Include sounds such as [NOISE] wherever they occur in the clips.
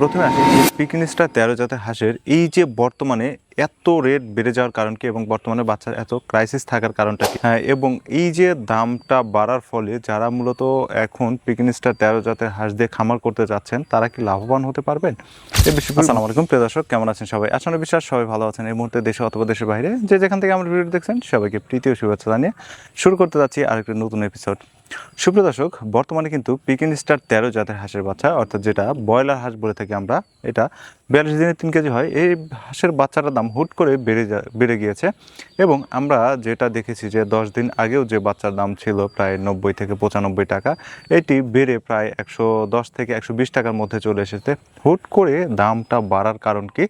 প্রথমে আসি যে পিকনিস্টার তেরো জাতের হাঁসের। এই যে বর্তমানে এত রেট বেড়ে যাওয়ার কারণ কি এবং বর্তমানে বাচ্চার এত ক্রাইসিস থাকার কারণটা কি হ্যাঁ এবং এই যে দামটা বাড়ার ফলে যারা মূলত এখন পিকনিস্টার তেরো জাতের হাঁস দিয়ে খামার করতে যাচ্ছেন, তারা কি লাভবান হতে পারবেন? এই বিষয়ে আসসালামু আলাইকুম। প্রিয় দর্শক, কেমন আছেন সবাই? আসলে বিশ্বাস সবাই ভালো আছেন। এই মুহূর্তে দেশে অথবা দেশের বাইরে যে যেখান থেকে আমার ভিডিও দেখছেন, সবাইকে প্রীতি ও শুভেচ্ছা জানিয়ে শুরু করতে যাচ্ছি আরেকটি নতুন এপিসোড সুপ্রিয় দর্শক, বর্তমানে কিন্তু পিকিন স্টার তেরো জাতের হাঁসের বাচ্চা, অর্থাৎ যেটা ব্রয়লার হাঁস বলে থাকি আমরা, এটা বিয়াল্লিশ দিনে তিন কেজি হয়, এই হাঁসের বাচ্চাটার দাম হুট করে বেড়ে যা, বেড়ে গিয়েছে এবং আমরা যেটা দেখেছি যে দশ দিন আগেও যে বাচ্চার দাম ছিল প্রায় নব্বই থেকে পঁচানব্বই টাকা, এটি বেড়ে প্রায় একশো দশ থেকে একশো বিশ টাকার মধ্যে চলে এসেছে। হুট করে দামটা বাড়ার কারণ কি?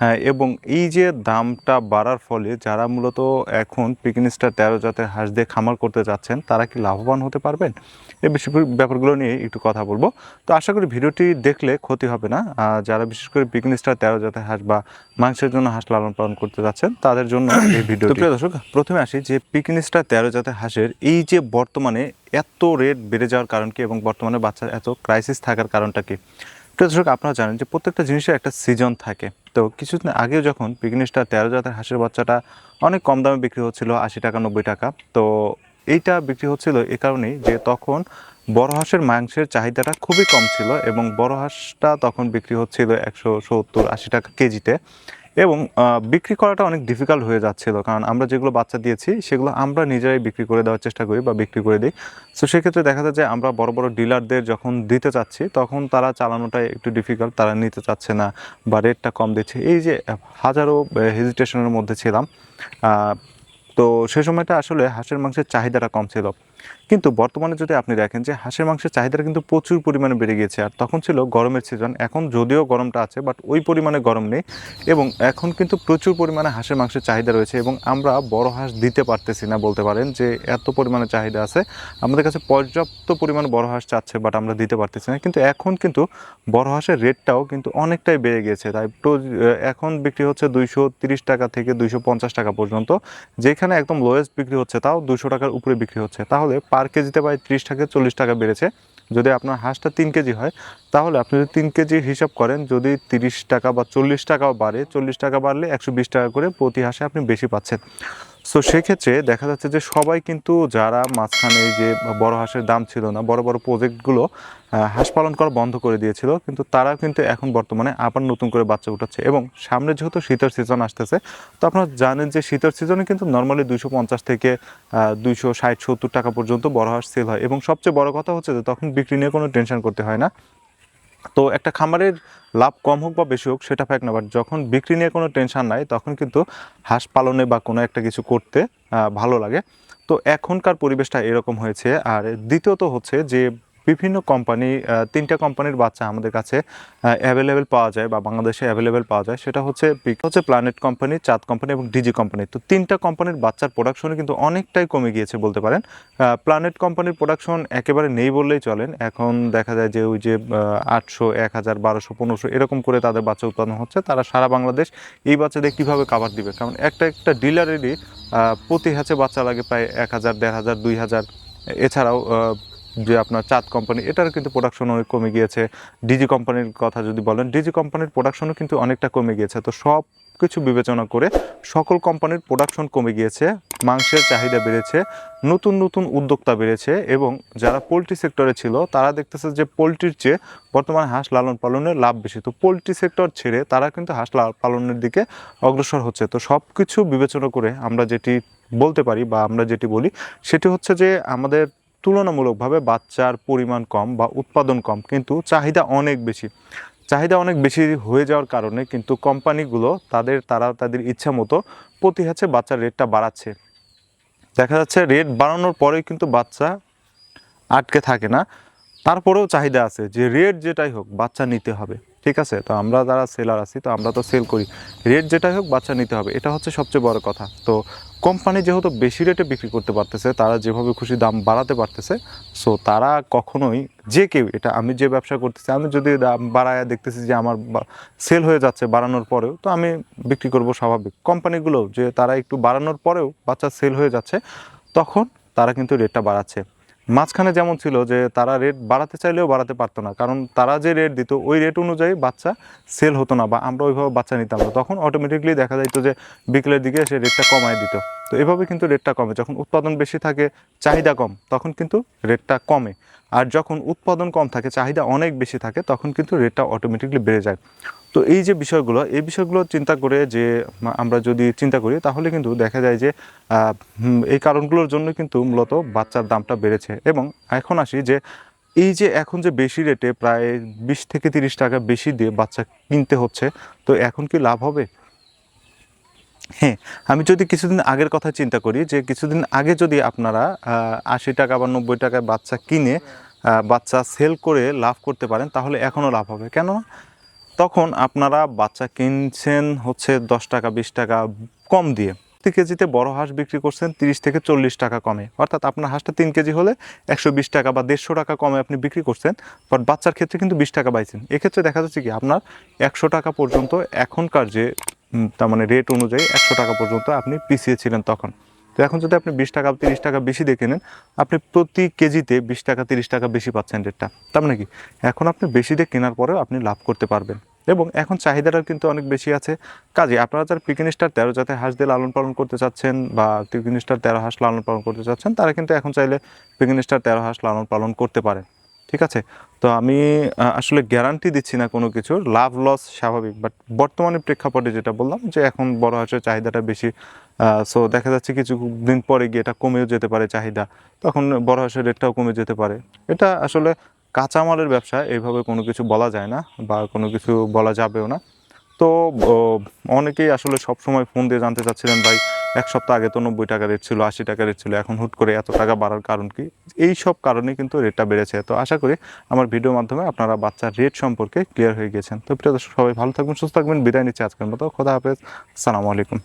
হ্যাঁ এবং এই যে দামটা বাড়ার ফলে যারা মূলত এখন পিকনিস্টার তেরো জাতের হাঁস দিয়ে খামার করতে যাচ্ছেন, তারা কি লাভবান হতে পারবেন? এই বিষয় ব্যাপারগুলো নিয়ে একটু কথা বলব। তো আশা করি ভিডিওটি দেখলে ক্ষতি হবে না। যারা বিশেষ করে পিকনিস্টার তেরো জাতের হাঁস বা মাংসের জন্য হাঁস লালন পালন করতে যাচ্ছেন তাদের জন্য [COUGHS] এই ভিডিও প্রিয় দর্শক প্রথমে আসি যে পিকনিস্টার তেরো জাতের হাঁসের এই যে বর্তমানে এত রেট বেড়ে যাওয়ার কারণ কি এবং বর্তমানে বাচ্চার এত ক্রাইসিস থাকার কারণটা কি? প্রিয় দর্শক আপনারা জানেন যে প্রত্যেকটা জিনিসের একটা সিজন থাকে। তো কিছুদিন আগেও যখন পিকনিকটা তেরো জাতের হাঁসের বাচ্চাটা অনেক কম দামে বিক্রি হচ্ছিল আশি টাকা নব্বই টাকা তো এইটা বিক্রি হচ্ছিল এ কারণেই যে তখন বড় হাঁসের মাংসের চাহিদাটা খুবই কম ছিল এবং বড় হাঁসটা তখন বিক্রি হচ্ছিল একশো সত্তর আশি টাকা কেজিতে এবং বিক্রি করাটা অনেক ডিফিকাল্ট হয়ে যাচ্ছিল। কারণ আমরা যেগুলো বাচ্চা দিয়েছি, সেগুলো আমরা নিজেরাই বিক্রি করে দেওয়ার চেষ্টা করি বা বিক্রি করে দিই। তো সেক্ষেত্রে দেখা যায় যে আমরা বড় বড় ডিলারদের যখন দিতে চাচ্ছি, তখন তারা চালানোটা একটু ডিফিকাল্ট তারা নিতে চাচ্ছে না বা রেটটা কম দিচ্ছে। এই যে হাজারো হেজিটেশনের মধ্যে ছিলাম। তো সে সময়টা আসলে হাঁসের মাংসের চাহিদাটা কম ছিল। কিন্তু বর্তমানে যদি আপনি দেখেন যে হাঁসের মাংসের চাহিদাটা কিন্তু প্রচুর পরিমাণে বেড়ে গিয়েছে, আর তখন ছিল গরমের সিজন এখন যদিও গরমটা আছে বাট ওই পরিমাণে গরম নেই এবং এখন কিন্তু প্রচুর পরিমাণে হাঁসের মাংসের চাহিদা রয়েছে এবং আমরা বড় হাঁস দিতে পারতেছি না বলতে পারেন যে এত পরিমাণে চাহিদা আছে। আমাদের কাছে পর্যাপ্ত পরিমাণে বড় হাঁস চাচ্ছে বাট আমরা দিতে পারতেছি না। কিন্তু এখন কিন্তু বড় হাঁসের রেটটাও কিন্তু অনেকটাই বেড়ে গিয়েছে। তাই এখন বিক্রি হচ্ছে দুইশো টাকা থেকে দুইশো পঞ্চাশ টাকা পর্যন্ত। যেখানে একদম লোয়েস্ট বিক্রি হচ্ছে, তাও দুশো টাকার উপরে বিক্রি হচ্ছে। তাহলে পার কেজিতে প্রায় ত্রিশ থেকে চল্লিশ টাকা বেড়েছে। যদি আপনার হাঁসটা তিন কেজি হয়, তাহলে আপনি যদি তিন কেজি হিসাব করেন, যদি তিরিশ টাকা বা চল্লিশ টাকাও বাড়ে, চল্লিশ টাকা বাড়লে একশো বিশ টাকা করে প্রতি হাঁসে আপনি বেশি পাচ্ছেন। সো সেক্ষেত্রে দেখা যাচ্ছে যে সবাই কিন্তু যারা মাঝখানে যে বড় হাঁসের দাম ছিল না, বড় বড় প্রজেক্টগুলো হাঁস পালন করা বন্ধ করে দিয়েছিল, কিন্তু তারা কিন্তু এখন বর্তমানে আবার নতুন করে বাচ্চা উঠাচ্ছে এবং সামনে যেহেতু শীতের সিজন আসতেছে, তো আপনারা জানেন যে শীতের সিজনে কিন্তু নর্মালি দুইশো পঞ্চাশ থেকে দুইশো ষাট, সত্তর টাকা পর্যন্ত বড় হাঁস সেল হয় এবং সবচেয়ে বড় কথা হচ্ছে যে তখন বিক্রি নিয়ে কোনো টেনশন করতে হয় না। তো একটা খামারের লাভ কম হোক বা বেশি হোক, সেটা ফ্যাক না বাট যখন বিক্রি নিয়ে কোনো টেনশান নাই, তখন কিন্তু হাঁস পালনে বা কোনো একটা কিছু করতে ভালো লাগে। তো এখনকার পরিবেশটা এরকম হয়েছে, আর দ্বিতীয়ত হচ্ছে যে বিভিন্ন কোম্পানি তিনটা কোম্পানির বাচ্চা আমাদের কাছে অ্যাভেলেবেল পাওয়া যায় বা বাংলাদেশে অ্যাভেলেবেল পাওয়া যায়। সেটা হচ্ছে হচ্ছে প্ল্যানেট কোম্পানি চাঁদ কোম্পানি এবং ডিজি কোম্পানি তো তিনটা কোম্পানির বাচ্চার প্রোডাকশনে কিন্তু অনেকটাই কমে গিয়েছে বলতে পারেন। প্ল্যানেট কোম্পানির প্রোডাকশন একেবারে নেই বললেই চলেন। এখন দেখা যায় যে ওই যে আটশো, এক হাজার, বারোশো, পনেরোশো এরকম করে তাদের বাচ্চা উৎপাদন হচ্ছে। তারা সারা বাংলাদেশ এই বাচ্চাদের কীভাবে কাভার দিবে? কারণ একটা একটা ডিলারেরই প্রতি হ্যাচে বাচ্চা লাগে প্রায় এক হাজার, দেড় হাজার, দুই হাজার। এছাড়াও যে আপনার চাঁদ কোম্পানি এটার কিন্তু প্রোডাকশন অনেক কমে গিয়েছে। ডিজি কোম্পানির কথা যদি বলেন ডিজি কোম্পানির প্রোডাকশনও কিন্তু অনেকটা কমে গিয়েছে। তো সব কিছু বিবেচনা করে সকল কোম্পানির প্রোডাকশন কমে গিয়েছে, মাংসের চাহিদা বেড়েছে, নতুন নতুন উদ্যোক্তা বেড়েছে এবং যারা পোলট্রি সেক্টরে ছিল, তারা দেখতেছে যে পোলট্রির চেয়ে বর্তমানে হাঁস লালন পালনের লাভ বেশি। তো পোলট্রি সেক্টর ছেড়ে তারা কিন্তু হাঁস পালনের দিকে অগ্রসর হচ্ছে। তো সব কিছু বিবেচনা করে আমরা যেটি বলতে পারি বা আমরা যেটি বলি, সেটি হচ্ছে যে আমাদের তুলনামূলকভাবে বাচ্চার পরিমাণ কম বা উৎপাদন কম, কিন্তু চাহিদা অনেক বেশি। চাহিদা অনেক বেশি হয়ে যাওয়ার কারণে কিন্তু কোম্পানিগুলো তাদের, তারা তাদের ইচ্ছা মতো প্রতি হচ্ছে বাচ্চার রেটটা বাড়াচ্ছে। দেখা যাচ্ছে রেট বাড়ানোর পরেই কিন্তু বাচ্চা আটকে থাকে না। তারপরেও চাহিদা আছে যে রেট যেটাই হোক বাচ্চা নিতে হবে। ঠিক আছে? তো আমরা যারা সেলার আছি, তো আমরা তো সেল করি। রেট যেটাই হোক বাচ্চা নিতে হবে, এটা হচ্ছে সবচেয়ে বড় কথা। তো কোম্পানি যেহেতু বেশি রেটে বিক্রি করতে পারতেছে, তারা যেভাবে খুশি দাম বাড়াতে পারতেছে সো তারা কখনোই যে কেউ, এটা আমি যে ব্যবসা করতেছি, আমি যদি দাম বাড়ায় দেখতেছি যে আমার সেল হয়ে যাচ্ছে বাড়ানোর পরেও, তো আমি বিক্রি করব স্বাভাবিক। কোম্পানিগুলো যে তারা একটু বাড়ানোর পরেও বাচ্চা সেল হয়ে যাচ্ছে, তখন তারা কিন্তু রেটটা বাড়াচ্ছে। মাঝখানে যেমন ছিল যে তারা রেট বাড়াতে চাইলেও বাড়াতে পারতো না, কারণ তারা যে রেট দিত ওই রেট অনুযায়ী বাচ্চা সেল হতো না বা আমরা ওইভাবে বাচ্চা নিতাম না। তখন অটোমেটিকলি দেখা যাইতো যে বিকেলের দিকে সে রেটটা কমায় দিত। তো এভাবে কিন্তু রেটটা কমে। যখন উৎপাদন বেশি থাকে, চাহিদা কম, তখন কিন্তু রেটটা কমে। আর যখন উৎপাদন কম থাকে, চাহিদা অনেক বেশি থাকে, তখন কিন্তু রেটটা অটোমেটিকলি বেড়ে যায়। তো এই যে বিষয়গুলো, এই বিষয়গুলো চিন্তা করে যে আমরা যদি চিন্তা করি, তাহলে কিন্তু দেখা যায় যে এই কারণগুলোর জন্য কিন্তু মূলত বাচ্চার দামটা বেড়েছে। এবং এখন আসি যে, এই যে এখন যে বেশি রেটে প্রায় বিশ থেকে তিরিশ টাকা বেশি দিয়ে বাচ্চা কিনতে হচ্ছে, তো এখন কি লাভ হবে? হ্যাঁ আমি যদি কিছুদিন আগের কথা চিন্তা করি যে, কিছুদিন আগে যদি আপনারা আশি টাকা বা নব্বই টাকায় বাচ্চা কিনে বাচ্চা সেল করে লাভ করতে পারেন, তাহলে এখনও লাভ হবে। কেন তখন আপনারা বাচ্চা কিনছেন হচ্ছে দশ টাকা, বিশ টাকা কম দিয়ে। প্রতি কেজিতে বড় হাঁস বিক্রি করছেন তিরিশ থেকে চল্লিশ টাকা কমে। অর্থাৎ আপনার হাঁসটা তিন কেজি হলে একশো বিশ টাকা বা দেড়শো টাকা কমে আপনি বিক্রি করছেন, বাট বাচ্চার ক্ষেত্রে কিন্তু বিশ টাকা পাইছেন। এক্ষেত্রে দেখা যাচ্ছে কি, আপনার একশো টাকা পর্যন্ত এখনকার যে তার মানে রেট অনুযায়ী একশো টাকা পর্যন্ত আপনি পিছিয়ে ছিলেন তখন। তো এখন যদি আপনি বিশ টাকা, তিরিশ টাকা বেশি দেখে নেন, আপনি প্রতি কেজিতে বিশ টাকা, তিরিশ টাকা বেশি পাচ্ছেন রেটটা। তার মানে কি? এখন আপনি বেশি দিয়ে কেনার পরেও আপনি লাভ করতে পারবেন। এবং এখন চাহিদাটা কিন্তু অনেক বেশি আছে। কাজে আপনারা যারা পিকিন স্টার তেরো যাতে হাঁস দিয়ে লালন পালন করতে চাচ্ছেন বা পিকিন স্টার তেরো হাঁস লালন পালন করতে চাচ্ছেন, তারা কিন্তু এখন চাইলে পিকিন স্টার তেরো হাঁস লালন পালন করতে পারেন ঠিক আছে? তো আমি আসলে গ্যারান্টি দিচ্ছি না কোনো কিছুর। লাভ লস স্বাভাবিক বাট বর্তমানে প্রেক্ষাপটে যেটা বললাম যে এখন বড় হাঁসের চাহিদাটা বেশি সো দেখা যাচ্ছে কিছু দিন পরে গিয়ে এটা কমেও যেতে পারে চাহিদা। তখন বড় হাঁসের রেটটাও কমে যেতে পারে। এটা আসলে কাঁচামালের ব্যবসা, এইভাবে কোনো কিছু বলা যায় না বা কোনো কিছু বলা যাবেও না। তো অনেকেই আসলে সব সময় ফোন দিয়ে জানতে চাচ্ছিলেন, ভাই এক সপ্তাহ আগে তো নব্বই টাকা রেট ছিল, আশি টাকা রেট ছিল, এখন হুট করে এত টাকা বাড়ার কারণ কি? এই সব কারণে কিন্তু রেটটা বেড়েছে। তো আশা করি আমার ভিডিওর মাধ্যমে আপনারা বাচ্চার রেট সম্পর্কে ক্লিয়ার হয়ে গেছেন। তো প্রিয় দর্শক, সবাই ভালো থাকবেন, সুস্থ থাকবেন। বিদায় নিচ্ছে আজকের মতো। খোদা হাফেজ। আসসালামু আলাইকুম।